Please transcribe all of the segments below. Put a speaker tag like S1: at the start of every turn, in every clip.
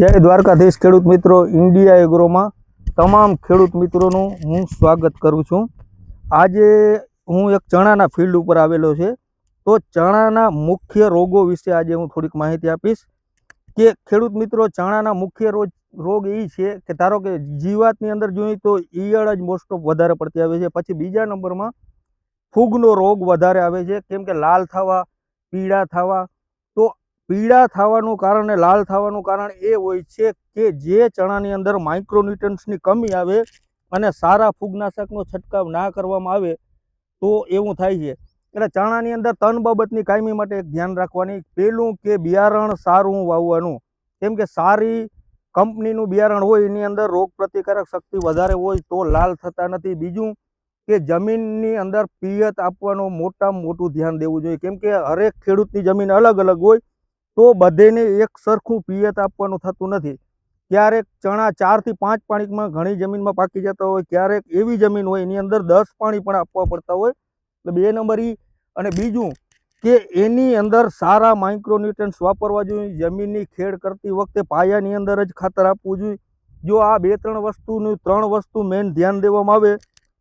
S1: જય દ્વારકાધીશ ખેડૂત મિત્રો ઇન્ડિયા એગ્રોમાં તમામ ખેડૂત મિત્રોનું હું સ્વાગત કરું છું. આજે હું એક ચણાના ફિલ્ડ ઉપર આવેલો છે. તો ચણાના મુખ્ય રોગો વિશે આજે હું થોડીક માહિતી આપીશ. કે ખેડૂત મિત્રો, ચણાના મુખ્ય રોગ રોગ એ છે કે ધારો કે જીવાતની અંદર જોઈએ તો ઈયળ જ મોસ્ટ ઓફ વધારે પડતી આવે છે. પછી બીજા નંબરમાં ફૂગનો રોગ વધારે આવે છે. કેમ કે લાલ થવા, પીળા થવા પીળા થવાનું કારણ, લાલ થવાનું કારણ એ હોય છે કે જે ચણાની અંદર માઇક્રોન્યુટ્રન્સની કમી આવે અને સારા ફૂગનાશકનો છંટકાવ ના કરવામાં આવે, તો એવું થાય છે. એટલે ચણાની અંદર તન બાબતની કાયમી માટે ધ્યાન રાખવાની. પહેલું કે બિયારણ સારું વાવવાનું. કેમ કે સારી કંપનીનું બિયારણ હોય, એની અંદર રોગ પ્રતિકારક શક્તિ વધારે હોય તો લાલ થતા નથી. બીજું કે જમીનની અંદર પિયત આપવાનું મોટામાં મોટું ધ્યાન દેવું જોઈએ. કેમ કે હરેક ખેડૂતની જમીન અલગ અલગ હોય તો બધેને એક સરખું પિયત આપવાનું થતું નથી. ક્યારેક ચણા ચારથી પાંચ પાણીમાં ઘણી જમીનમાં પાકી જતા હોય, ક્યારેક એવી જમીન હોય, એની અંદર દસ પાણી પણ આપવા પડતા હોય. એટલે બે નંબર અને બીજું કે એની અંદર સારા માઇક્રોન્યુટ્રન્સ વાપરવા જોઈએ. જમીનની ખેડ કરતી વખતે પાયાની અંદર જ ખાતર આપવું જોઈએ. જો આ બે ત્રણ વસ્તુનું, ત્રણ વસ્તુ મેઇન ધ્યાન દેવામાં આવે,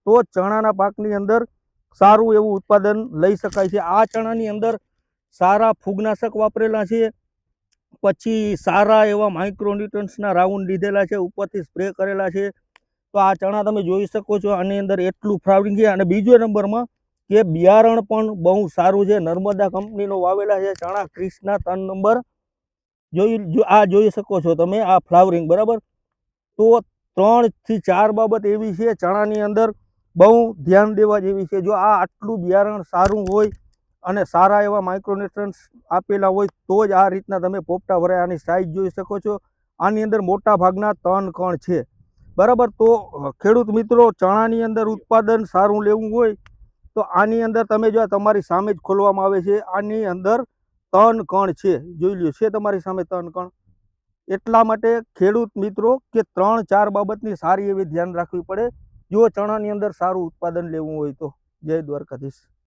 S1: તો ચણાના પાકની અંદર સારું એવું ઉત્પાદન લઈ શકાય છે. આ ચણાની અંદર સારા ફૂગનાશક વાપરેલા છે. પછી સારા એવા માઇક્રોન્યુટ્રન્સના રાઉન્ડ લીધેલા છે, ઉપરથી સ્પ્રે કરેલા છે. તો આ ચણા તમે જોઈ શકો છો, આની અંદર એટલું ફ્લાવરિંગ છે અને બીજો નંબરમાં કે બિયારણ પણ બહુ સારું છે. નર્મદા કંપનીનો વાવેલા છે ચણા, ક્રિષ્ના ત્રણ નંબર. જોઈ આ જોઈ શકો છો તમે, આ ફ્લાવરિંગ, બરાબર? તો ત્રણથી ચાર બાબત એવી છે ચણાની અંદર બહુ ધ્યાન દેવા જેવી છે. જો આ આટલું બિયારણ સારું હોય અને સારા એવા માઇક્રોન્યુટ્રન્સ આપેલા હોય તો જ આ રીતના તમે પોપટા ભરાય સાઇઝ જોઈ શકો છો. આની અંદર મોટા ભાગના તન કણ છે. બરાબર? તો ખેડૂત મિત્રો, ચણાની અંદર ઉત્પાદન સારું લેવું હોય તો આની અંદર તમે જો તમારી સામે જ ખોલવામાં આવે છે, આની અંદર તન કણ છે. જોઈ લ્યો, છે તમારી સામે તન કણ? એટલા માટે ખેડૂત મિત્રો કે ત્રણ ચાર બાબતની સારી એવી ધ્યાન રાખવી પડે. જો ચણાની અંદર સારું ઉત્પાદન લેવું હોય તો. જય દ્વારકાધીશ.